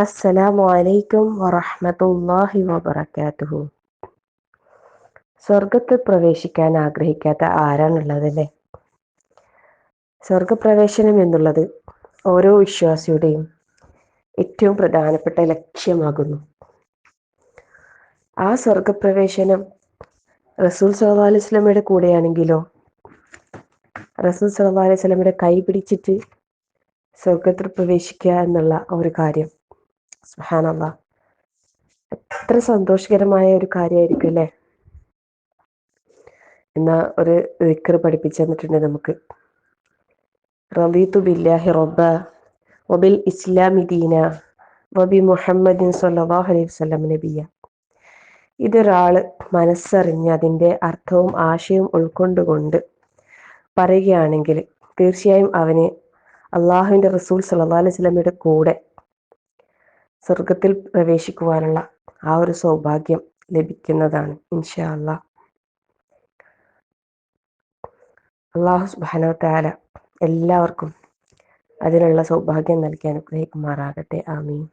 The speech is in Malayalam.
അസ്സലാമു അലൈക്കും വറഹ്മത്തുള്ളാഹി വബറകാതുഹു. സ്വർഗത്തിൽ പ്രവേശിക്കാൻ ആഗ്രഹിക്കാത്ത ആരാണുള്ളതല്ലേ സ്വർഗപ്രവേശനം എന്നുള്ളത് ഓരോ വിശ്വാസിയുടെയും ഏറ്റവും പ്രധാനപ്പെട്ട ലക്ഷ്യമാകുന്നു. ആ സ്വർഗപ്രവേശനം റസൂൽ സല്ലല്ലാഹു അലൈഹി വസല്ലമയുടെ കൂടെയാണെങ്കിലോ റസൂൽ സല്ലല്ലാഹു അലൈഹി വസല്ലമയുടെ കൈ പിടിച്ചിട്ട് സ്വർഗത്തിൽ പ്രവേശിക്കുക എന്നുള്ള ഒരു കാര്യം. സുബ്ഹാനല്ലാ എത്ര സന്തോഷകരമായ ഒരു കാര്യമായിരിക്കും അല്ലേ? എന്ന ഒരു ദിക്കർ പഠിപ്പിച്ചു തന്നിട്ടുണ്ട് നമുക്ക്. റബീതു ബില്ലാഹി റബ്ബ വബിൽ ഇസ്ലാമി ദീന വബി മുഹമ്മദിൻ സല്ലല്ലാഹു അലൈഹി വസല്ലം നബിയ. ഇതൊരാൾ മനസ്സറിഞ്ഞ് അതിന്റെ അർത്ഥവും ആശയവും ഉൾക്കൊണ്ടുകൊണ്ട് പറയുകയാണെങ്കിൽ തീർച്ചയായും അവന് അള്ളാഹുവിന്റെ റസൂൽ സല്ലല്ലാഹു അലൈഹി വസല്ലമയുടെ കൂടെ സ്വർഗത്തിൽ പ്രവേശിക്കുവാനുള്ള ആ ഒരു സൗഭാഗ്യം ലഭിക്കുന്നതാണ് ഇൻഷാ അള്ളാഹ് അള്ളാഹു തആല എല്ലാവർക്കും അതിനുള്ള സൗഭാഗ്യം നൽകി അനുഗ്രഹിക്കുമാറാകട്ടെ. ആമീൻ.